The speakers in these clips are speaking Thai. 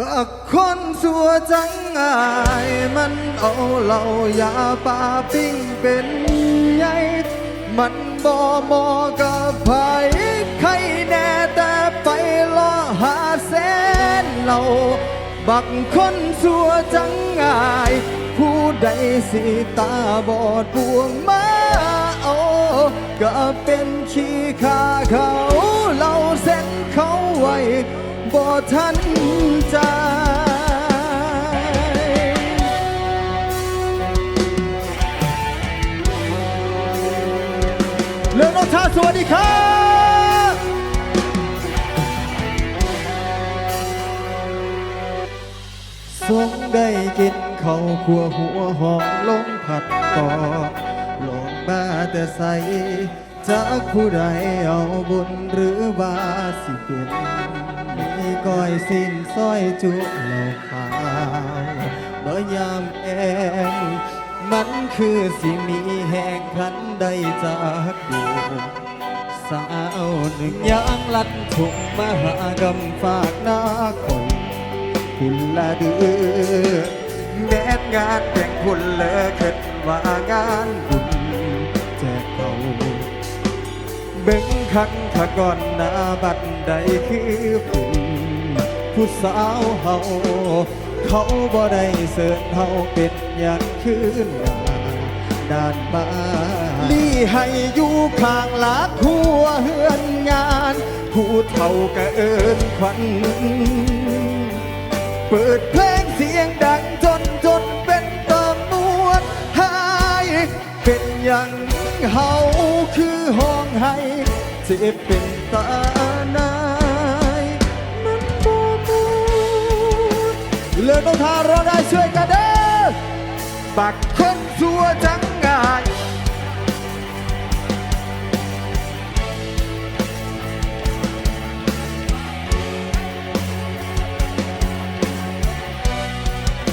บักคนสัวจังอายมันเอาเหล่ายาปาปิ้งเป็นใหญ่มันบ่มอกับไผใครแน่แต่ไปล่อหาแสนเหล่าบักคนสัวจังอายผู้ใดสิตาบอดบวงมาเอาก็เป็นขี้ขาเขาเหล่าเส้นเขาไว้ บ่ทันใจเรื่องน้องชาสวัสดีครับสงได้กินข้าวขัวหัวหอมลมผัดต่อลงมาแต่ใสจากผู้ใดเอาบุญหรือว่าสิเป็น ก้อยสิ้นสร้อยจุเหล่าขาวเมื่อยามแองมันคือสิมีแห่งพันใดจากดูสาวหนึ่งยางลัดถุงมหากำฝากหน้าคนคุณละเดือแม้งานแต่งคุณเลอเกิดว่างานบุญแจกเขาเบ่งคักขะก่อนหน้าบัดใดคือผู้ ผู้สาวเฮาเขาบ่ได้เสิร์ชเฮาเป็นอย่างคืนหนาด้านบ้านนี่ให้อยู่ข้างหลักหัวเฮือนงาน ผู้เท่าก็เอินควัน เปิดเพลงเสียงดังจนจนเป็นตำนวนหายเป็นอย่างเฮาคือห้องให้เจ็บเป็นตา เลิกต้องทาเราได้ช่วยกันเด้อปักคนสัวจังงาย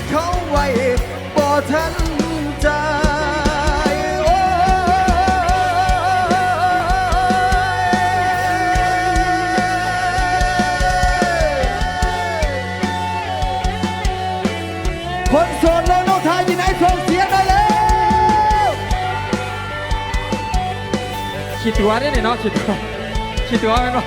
เขาไว้บ่ทัน คนโสดเลยน้องทายยินไอ้ส่งเสียงได้แล้ว คิดตัวได้เนี่ยเนาะคิดตัวคิดตัวแม่นาะ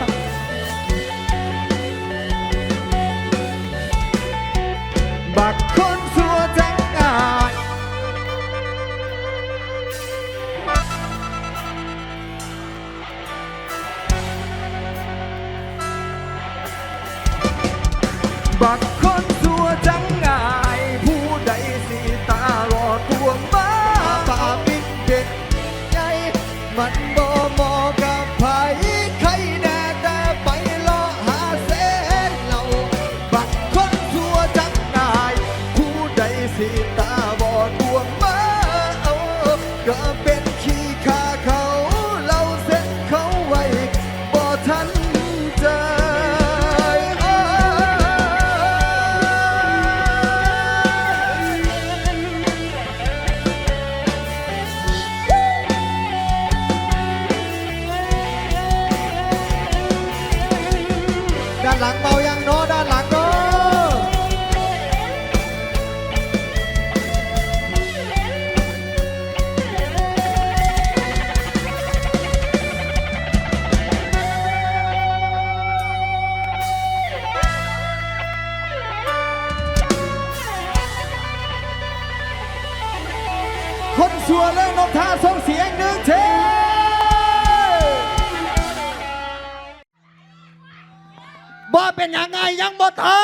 เป็นยังไงยังบ่ตา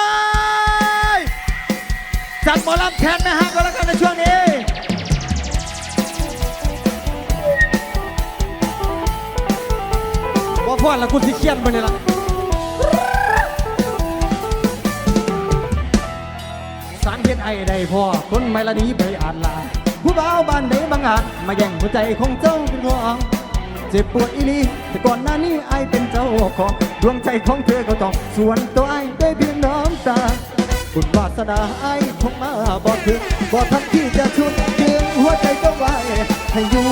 ยจัดหมอลำแทนนะฮะก็แล้วกันในช่วงนี้ว่าพ่อละกูสิเครียดไปเนี่ยละสารเฮ็ดไอ้ได้พ่อคนไม่ละนี้ไปอ่านลาผู้บ่าวบ้านใดบางอาจมาแย่งหัวใจของเจ้าเป็นห่วงเจ็บปวดอีลีแต่ก่อนหน้านี้ไอายเป็นเจ้าของ ดวงใจของเธอก็ต้องส่วนตัวไอายได้เพียงน้ำตา บุญวาสนาไอายคงมาบอกถึงบอกทันที่จะชุดเพียงหัวใจก็ไหวให้อยู่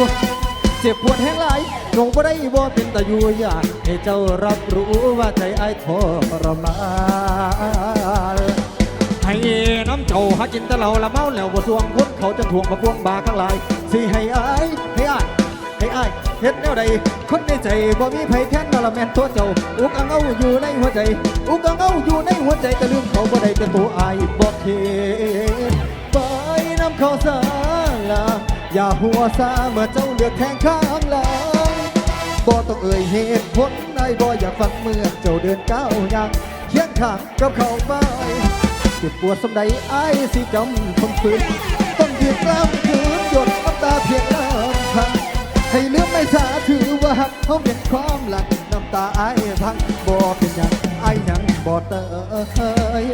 เจ็บปวดแห้งหลายงงบ่ได้บ่เป็นตาอยู่อยากให้เจ้ารับรู้ว่าใจไอ้ทรมานเจ้าหากินแต่เหล้าละเมาแล้วบ่สวงคนเขาจะทวงมาพวงบาข้างหลายสิให้ไอายให้ไอาย ให้อายเฮ็ดแนวใดคนในใจบ่มีไผแทนนละแม่นตัวเจ้าอุกอังเอาอยู่ในหัวใจ อุกอังเอาอยู่ในหัวใจแต่ลืมเขาบ่ได้แต่ตัวอายบ่เห็นไปน้ำเขาซาละอย่าหัวซาเมื่อเจ้าเลือกแทงข้างหลังบ่ต้องเอ่ยเหตุผลนายบ่อยากฟังเมื่อเจ้าเดินก้าวย่างเคียงข้างกับเขาไปเจ็บปวดสำใดไอ้ายสิจำทนฝืนต้องยืนกล้ามคืนหยดน้ำตาเพียงลำ ให้ลือกไม่สาถือว่าหักเขาเป็นความหลังน้ำตาไอ้พังบ่เป็นหยังไอ้ยังบ่เตย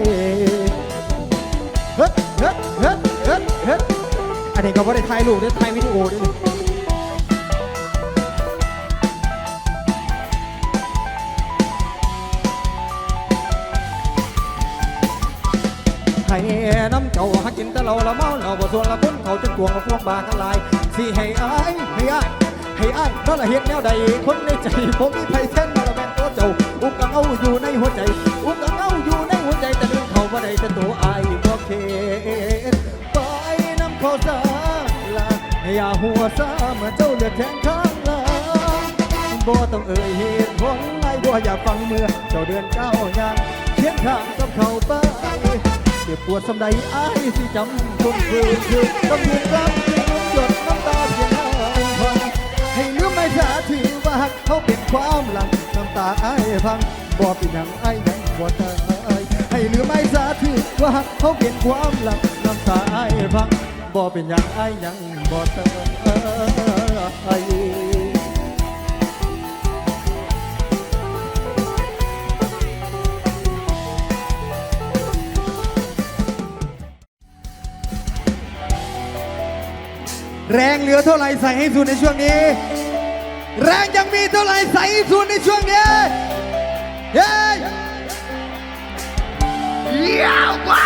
เฮ็ดเฮ็ดเฮ็ดเฮ็ดเฮ็ดอันนี้ก็บ่ได้ถ่ายรูปได้ถ่ายวิดีโอด้วยนี่ให้น้ำเจ้าหากินแต่เราละเมาเราบ่ส่วนละคนเขาจะกวงกับพวกบาทั้งหลายสิให้อายให้อาย ให้อายนั่นละเฮ็ดแนวใดคนในใจผมมีไผแท้นมาละแม่นตัวเจ้าอุกกังเอาอยู่ในหัวใจอุกกังเอาอยู่ในหัวใจแต่เรื่องเขาบ่ได้แต่ตัวอายบ่เข็ดปล่อยน้ำเขาซาละอย่าหัวซาเมื่อเจ้าเลือกแทงข้างลังบ่ต้องเอ่ยเหตุผลไอ้บ่อยากฟังเมื่อเจ้าเดินเก้าวย่างเคียงข้างกับเขาไปเจ็บปวดสำใดอ้ายสิจำคนคืนคืนต้องยืนรับ เขาเป็นความหลังน้ำตาไอ้ายพังบ่เป็นหยังไอ้ายยังบ่เตยให้ลืมไม่สาถือว่าเขาเป็นความหลังน้ำตาไอ้ายพังบ่เป็นหยังไอ้ยังบ่เตยแรงเหลือเท่าไรใส่ให้สุดในช่วงนี้ แรงยังมีเท่าไหร่ใส่สุดในช่วงนี้เย้ยาวกว่า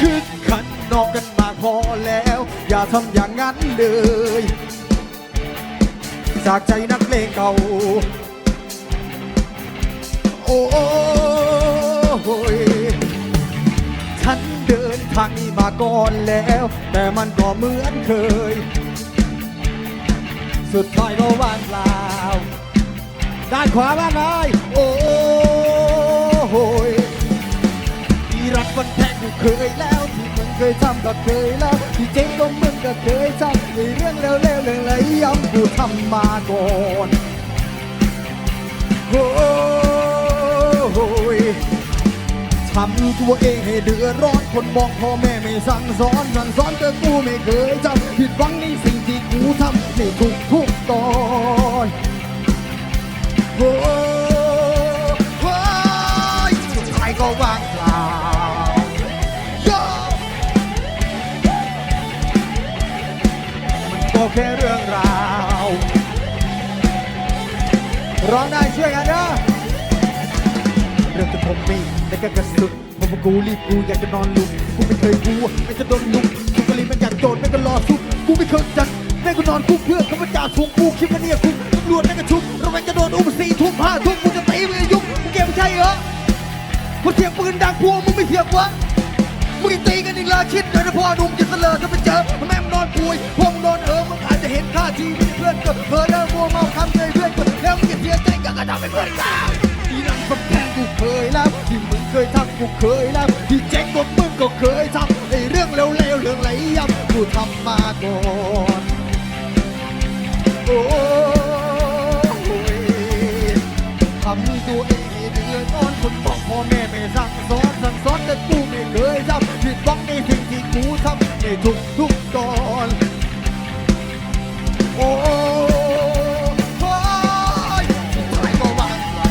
คือขันนอกกันมากพอแล้ว อย่าทำอย่างนั้นเลย จากใจนักเลงเก่า โอ้โหยฉันเดินทางนี้มาก่อนแล้ว แต่มันก็เหมือนเคย สุดท้ายก็ว่างเปล่า ด้านขวาบ้านนายโอ้โหยที่รักมันแทงกูเคยแล้ว เคยทำก็เคยแล้วที่เจ๊งก็มึงก็เคยทำในเรื่องเร็วๆเรื่องไรย้ำกูทำมาก่อนโอ้ยทำตัวเองให้เดือดร้อนคนมองพ่อแม่ไม่สั่งสอนสั่งสอนแต่กูไม่เคยจำผิดหวังในสิ่งที่กูทำในทุกทุกตอนโอ้โหสุดท้ายก็ว่าง ร้องได้ช่วยกันนะเรื่องที่ผมมีแต่ก็กระสุดผมกูรีบกูอยากจะนอนลุกกูไม่เคยกลัวไม่จะโดนลุกกูก็รีบมันอยากโดนไม่ก็รอซุกกูไม่เคยจัดแม่ก็นอนคุกเพื่อเขามาจ่าทวงกูคิดว่าเนี่ยคุกตำรวจแม่งก็ชุบระแวงจะโดนอุ้มสี่ทุ่มห้าทุ่มกูจะตีมึงยุบมึงเกมไม่ใช่เหรอกูเสียงปืนดังพวงมึงไม่เสียงวะมึงตีกันอีกเลยคิดโดยเฉพาะหนุ่มจะเสลอถ้าไปเจอแม่งนอนป่วยพวกมึงนอนเออมึงอาจจะ เห็นค่าทีไม่ได้เพื่อนก็เพอเดินมัวเมาคำเคยเพื่อนก็แล้วมึงจะเสียใจก็กระทำให้เพื่อนก้าวที่นั่นก็แทงกูเคยแล้วที่มึงเคยทำกูเคยแล้วที่เจ๊งกว่ามึงก็เคยทำไอ้เรื่องเร็วๆเรื่องไรย้ำกูทำมาก่อนโอ้ยทำตัวเองให้เดือดร้อนคนบอกพ่อแม่ไม่สั่งสอนสั่งสอนแต่กูไม่เคยทำผิดหวังในสิ่งที่กูทำในทุกทุกๆตอน โอ้ยสุดท้ายก็ว่ว่า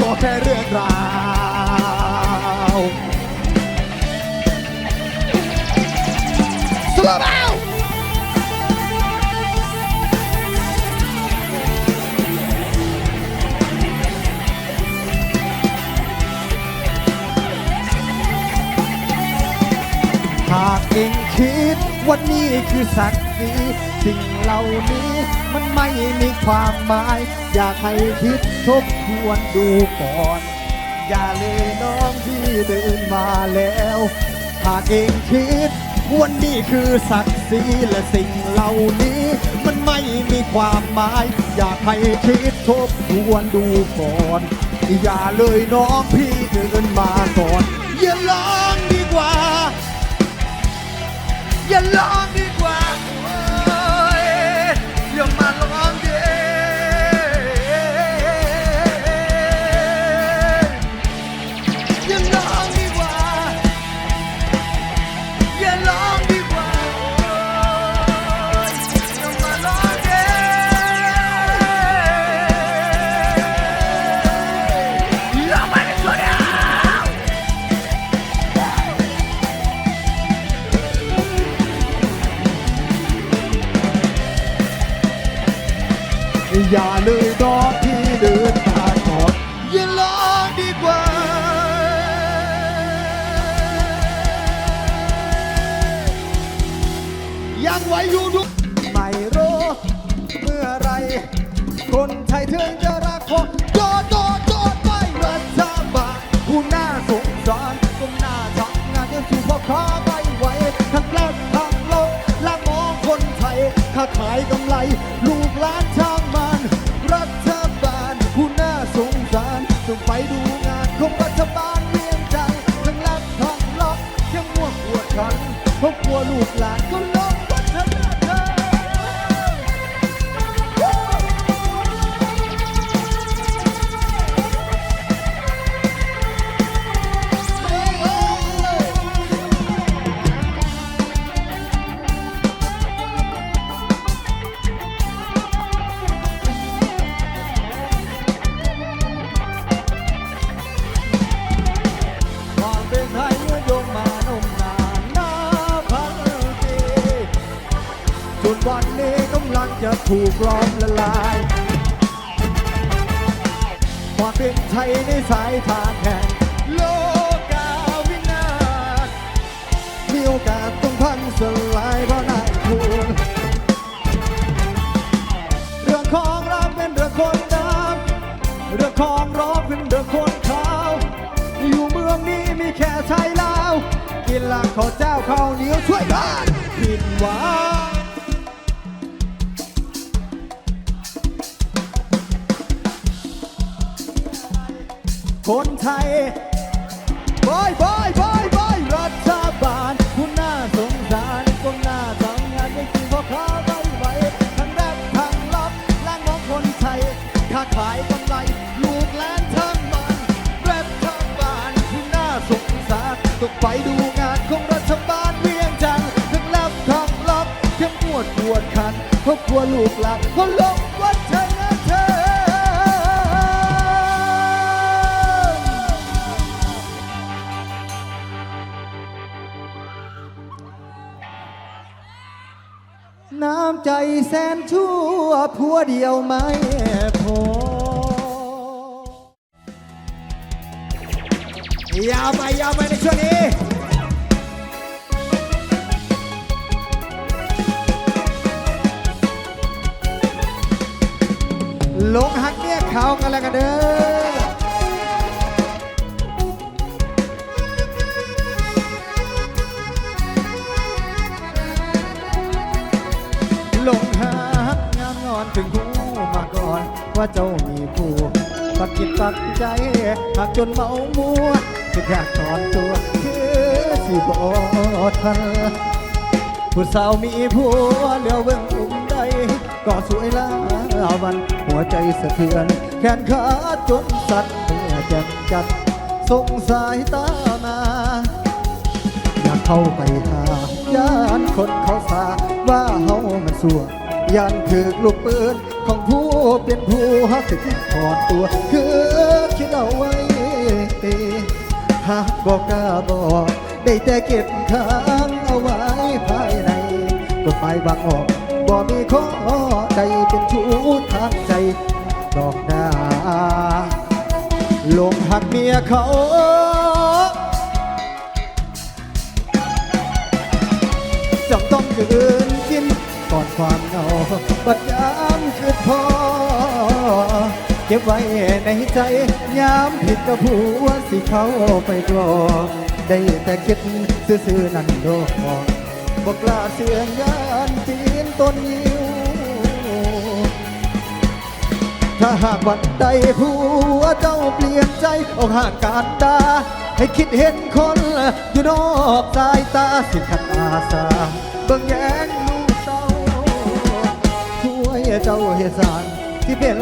ก็แค่เรื่องราว Slow down! วันนี้คือศักดิ์ศรีสิ่งเหล่านี้มันไม่มีความหมาย อยากให้คิดทบทวนดูก่อน อย่าเลยน้องที่เดินมาแล้วหากเองคิดวันนี้คือศักดิ์ศรีและสิ่งเหล่านี้ มันไม่มีความหมาย อยากให้คิดทบทวนดูก่อน อย่าเลยน้องพี่เดินมาก่อน อย่าลองด อย่าลองดีกว่าโอ้ยอย่ามาลองำเรื่องร้องเป็นเรื่อคนขาว อยู่เมืองนี้มีแค่ไทยลาว กินหลักข้าวเจ้าข้าวเหนียวช่วยบ้านผิดหวังคนไทยบอยบอยบอยบอยรัฐบาลคุณน่าสงสารก้มหน้าทำงานไม่จริงเพราะขาไม่ไหวทั้งแรกทั้งลับล้างมองคนไทยค้าขาย ไปดูงานของรัฐบาลเวียงจันทร์ทั้งลับทั้งลับเข้มงวดปวดขันเพราะกลัวลูกหลานเพราะลงวัฒนธรรมน้ำใจแสนชั่วผัวเดียวไม่ ยาวไปยาวไปในช่วงนี้ลงหักเนี่ยเขากันแล้วกันเด้อลงหางามงอนถึงหูมาก่อนว่าเจ้ามีผู้ปักจิตปักใจหากจนเมามัว คิดอยากถอนตัวคือสิบอทันผู้สาวมีผัวเลี้ยวเบิ่งอุ้มใดก็สวยลาวัน หัวใจสะเทือน แขนขาจนสั่นเมื่อจับจัดสงสายตามา อยากเข้าไปหาย่านคนเขาสาว่าเฮามันสัวยันถึกลูกปืนของผู้เป็นผู้ฮักสิถอนตัวคือ หากบอกกล้าบอกได้แต่เก็บค้างเอาไว้ภายในกฎหมายบางออกบ่มีข้อใดเป็นชู้ทางใจดอกหน้าลงหักเมียเขาจำต้องยืนกินก่อนความเหงาบัดยามคือพอ เก็บไว้ในใจยามผิดกับผัวสิเขาไปกลอได้แต่คิดซื่อๆนั่นโดกบอกกล้าเสื่องยานตีนต้นยิวถ้าหากวันใดผัวเจ้าเปลี่ยนใจออกหางการตา ให้คิดเห็นคนอยู่นอกสายตาสิขัดอาสาเบิ่งแยงลูกเต้าช่วยเจ้าเหตุสารที่เป็น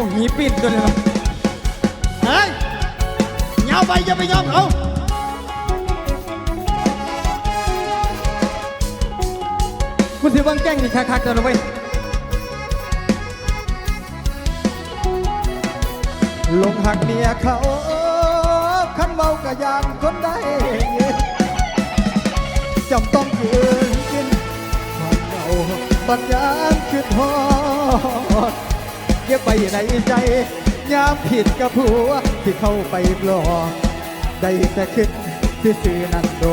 าหีปิดตัวเลยเฮ้ยเงาไปอย่าไปยอมเขาคุณสิบังแกงนี่คักๆตัวเลยเว้ยลงหักเมียเขาขันเมากะยานคนได้จำต้องคืนกินความเหงาบัดยามคิดฮอด ก็บไปในใจยามผิดกับผัวที่เข้าไปปลอกได้แต่คิดที่ซื้อนั่นโด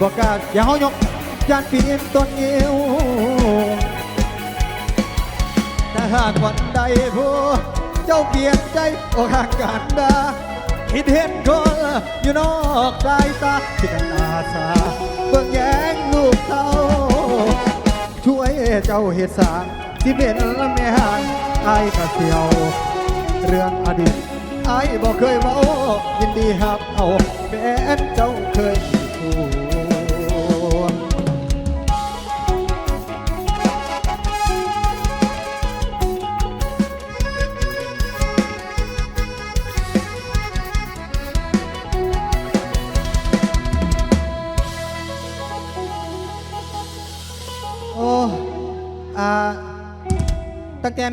บอกกล้าอย่าเฮายกยานปีนต้นเอวแต่หากวันใดผัวเจ้าเปลี่ยนใจออกหางกันดาคิดเห็นคนอยู่นอกสายตาที่กันอาสาเบิ่งแยงลูกเต้าช่วยเจ้าเหตุสารที่เป็นแม่หาน ไอ้ายกะเสียว เรื่องอดีตไอ้ายบอกเคยเมายินดีหับเอาแม้นเจ้าเคยมีคู่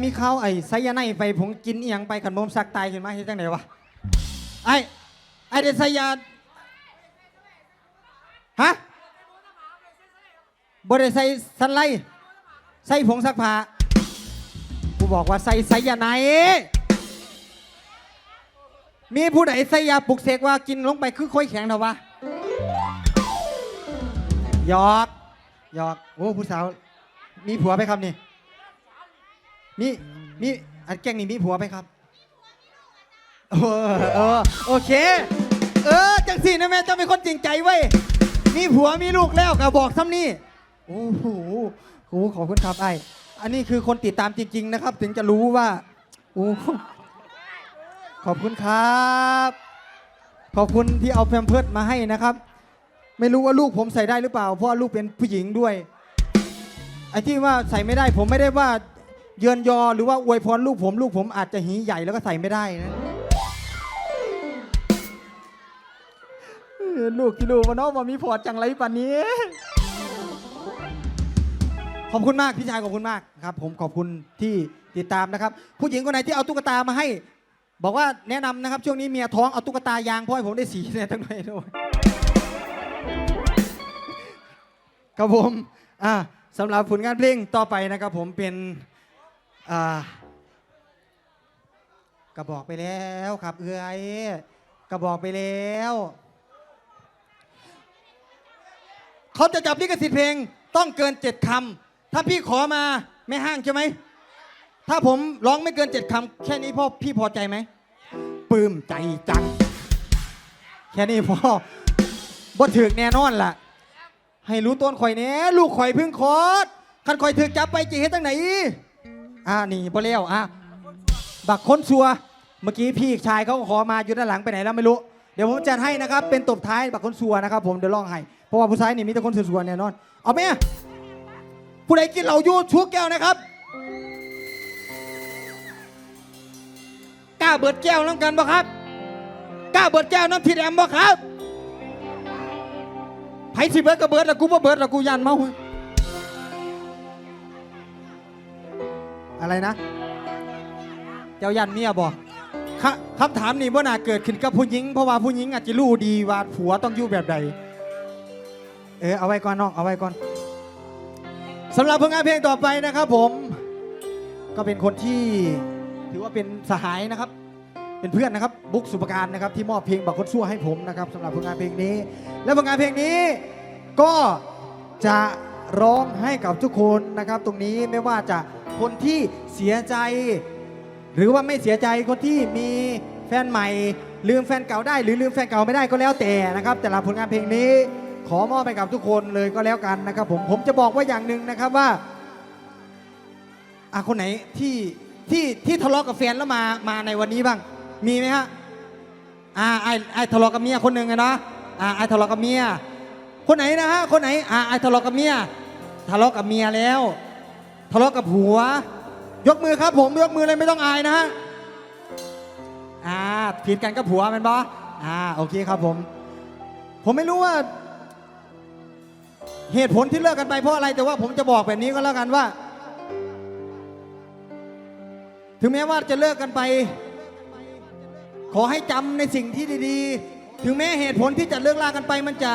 มีข้าวไอ้ไซยาไนไปผมกินเอียงไปขันบมสักตายขึ้นมาเฮ็ดจังไดวะไอ้ไอ้เดไซยาฮะบ่ได้ใส่สันไลใส่ผงซักผ้ากูบอกว่าใส่ไซยาไนมีผู้ใดใส่ยาปลุกเสกว่ากินลงไปคือค่อยแข็งเถอะวะหยอกหยอกโอ้ผู้สาว มีผัวไหมครับนี่ มีมีอันแกงนี่มีผัวไหมครับเออเออโอเค เออจังสี่นะแม่เจ้าเป็นคนจริงใจเว้ยมีผัวมีลูกแล้วก็บอกซ้ำนี่โอ้โหโอ้ขอบคุณครับไออันนี้คือคนติดตามจริง ๆ นะครับ ถึงจะรู้ว่าโอ้ขอบคุณครับ ขอบคุณที่เอาแพมเพิร์ดมาให้นะครับ ไม่รู้ว่าลูกผมใส่ได้หรือเปล่า เพราะลูกเป็นผู้หญิงด้วยไอ้ที่ว่าใส่ไม่ได้ผมไม่ได้ว่า เยินยอหรือว่าอวยพรลูกผม ลูกผมอาจจะหีใหญ่แล้วก็ใส่ไม่ได้นะเออลูกที่ลูกมาเนาะมามีพอจังไรปันนี้ ขอบคุณมากพี่ชายขอบคุณมากครับ ผมขอบคุณที่ติดตามนะครับ ผู้หญิงคนไหนที่เอาตุ๊กตามาให้ บอกว่าแนะนำนะครับ ช่วงนี้เมียท้องเอาตุ๊กตายางพ่อให้ผมได้สีเนี่ยทั้งหน่อยด้วย ครับผม อ่าสำหรับผลงานเพลงต่อไปนะครับผมเป็น กระบอกไปแล้วครับ เอื้อยกระบอกไปแล้วเขาจะจับลิขสิทธิ์เพลงต้องเกินเจ็ดคำถ้าพี่ขอมาไม่ห้างใช่ไหมถ้าผมร้องไม่เกินเจ็ดคำแค่นี้พ่อพี่พอใจไหมปลื้มใจจัง แค่นี้พ่อบ่ถึกแน่นอนล่ะ ให้รู้ต้นข่อยเนี้ยลูกข่อยพึ่งคอดคันข่อยถึกจับไปจีเฮ็ดตั้งไหน อ่านี่บ่เลี้ยวอะบักคนชัวเมื่อกี้พี่ชายเขาขอมาอยู่ด้านหลังไปไหนแล้วไม่รู้ เดี๋ยวผมจัดให้นะครับ เป็นตบท้ายบักคนชัวนะครับผมเดี๋ยวลองให้เพราะว่าผู้ชายนี่มีแต่คนชัวๆแน่นอน เอาไหมผู้ใดกินเหล้ายู่ชัวแก้วนะครับกล้าเบิดแก้วน้ำกันบ่ครับกล้าเบิดแก้วน้ำพี่แดมบ่ครับไผสิเบิดก็เบิดแล้วกูบ่เบิดแล้วกูยันเมา อะไรนะ เจ้ายันเมียบอกคำถามนี้ว่าน่าเกิดขึ้นกับผู้หญิง เพราะว่าผู้หญิงอาจจะรู้ดีว่าผัวต้องอยู่แบบใด เออเอาไว้ก่อนน้องเอาไว้ก่อนสำหรับผลงานเพลงต่อไปนะครับผม ก็เป็นคนที่ถือว่าเป็นสหายนะครับ เป็นเพื่อนนะครับบุ๊กสุปการนะครับที่มอบเพลงบักคนชั่วให้ผมนะครับสำหรับผลงานเพลงนี้ และผลงานเพลงนี้ก็จะร้องให้กับทุกคนนะครับ ตรงนี้ไม่ว่าจะ คนที่เสียใจ หรือว่าไม่เสียใจคนที่มีแฟนใหม่ ลืมแฟนเก่าได้ หรือลืมแฟนเก่าไม่ได้ก็แล้วแต่นะครับ แต่ละผลงานเพลงนี้ขอมอบไปกับทุกคนเลยก็แล้วกันนะครับ ผมผมจะบอกว่าอย่างหนึ่งนะครับว่าอะคนไหนที่ที่ที่ทะเลาะกับแฟนแล้วมามาในวันนี้บ้าง มีไหมฮะอ่าไอไอทะเลาะกับเมียคนหนึ่งอะเนาะอ่าไอทะเลาะกับเมียคนไหนนะฮะคนไหนอ่าไอทะเลาะกับเมียทะเลาะกับเมียแล้ว ทะเลาะกับผัว ยกมือครับผมยกมือเลยไม่ต้องอายนะฮะอ่าผิดกันกับผัวแมันบออ่าโอเคครับผม ผมไม่รู้ว่า เหตุผลที่เลิกกันไปเพราะอะไรแต่ว่าผมจะบอกแบบนี้ก็แล้วกันว่า ถึงแม้ว่าจะเลิกกันไป ขอให้จำในสิ่งที่ดี ๆ ถึงแม้เหตุผลที่จะเลิกลากันไป มันจะ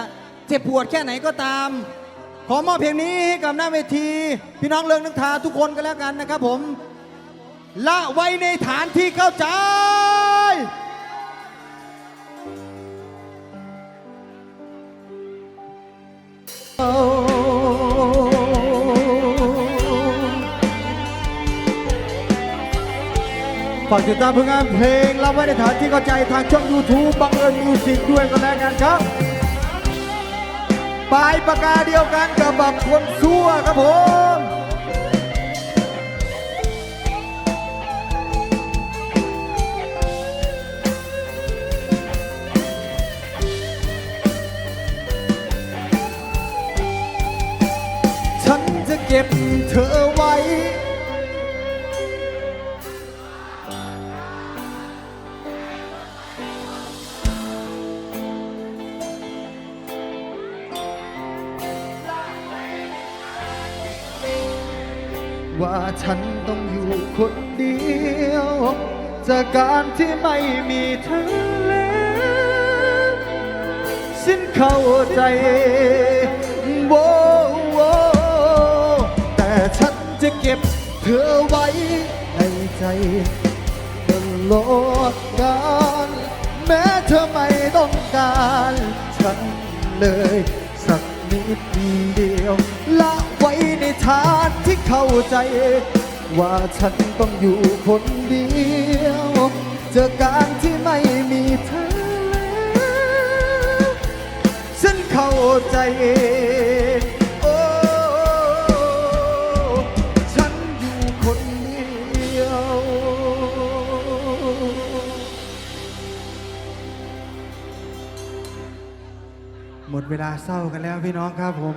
เจ็บปวดแค่ไหนก็ตาม ขอมอบเพลงนี้ให้กับหน้าเวที พี่น้องเลิงนึกทาทุกคนก็แล้วกันนะครับผมละไว้ในฐานที่เข้าใจฝากติดตามผลงานเพลงละไว้ในฐานที่เข้าใจทางช่อง YouTube บังเอิญมิวสิกด้วยก็แล้วกันครับ ปลายปากกาเดียวกันกับบักคนซั่วครับผม ม่มีเธอแล้วสิ้นเข้าใจโวโวแต่ฉันจะเก็บเธอไว้ในใจตลอดกาลแม้เธอไม่ต้องการฉันเลยสักนิดเดียว ละไว้ในฐานที่เข้าใจ ว่าฉันต้องอยู่คนเดียว เจอการที่ไม่มีเธอแล้วฉันเข้าใจโอ้ฉันอยู่คนเดียว หมดเวลาเศร้ากันแล้วพี่น้องครับผม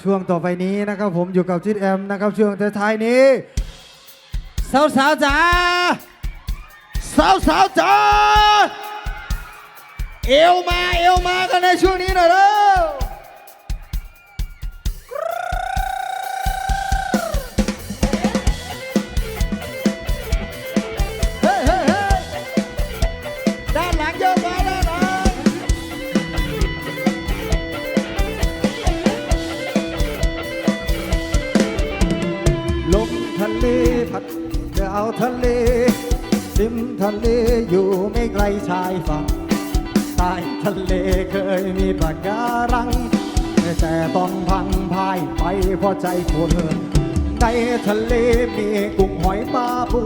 ช่วงต่อไปนี้นะครับผมอยู่กับจิตแอมนะครับ ช่วงท้ายๆนี้ สาวสาวๆจ๋า สาวสาวๆจ๋าเอวมาเอวมากันในช่วงนี้หน่อยเด้อ เลอยู่ไม่ไกลชายฝั่งใต้ทะเลเคยมีปะการัง แต่ต้องพังพายไปเพราะใจคนในทะเลมีกุ้งหอยปลาปู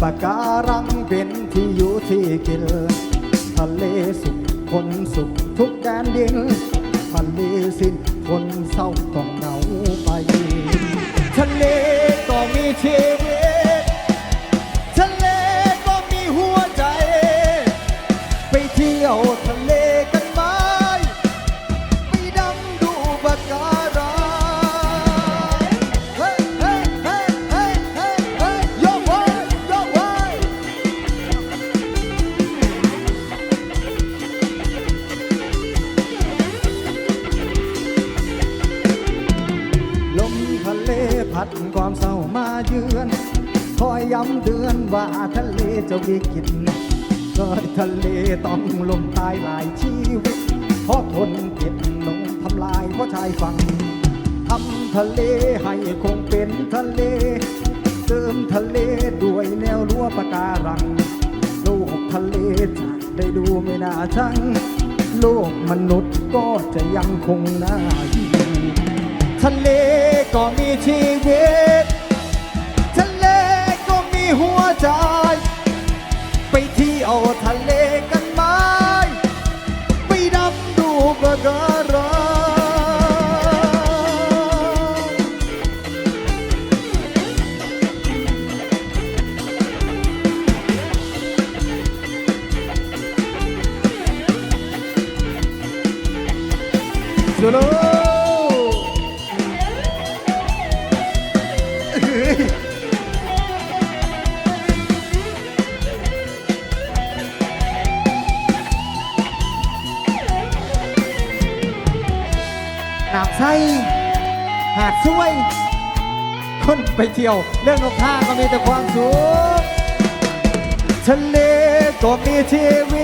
ปะการังเป็นที่อยู่ที่กินทะเลสุขคนสุขทุกแดนดินทะเลสิ้นคนเศร้าต้องเหงาไป ทะเลก็มีชีวิต ทะเลก็มีชีวิต เที่ยว เรื่องของข้าก็มีแต่ความสุขทะเลก็มีชีวิต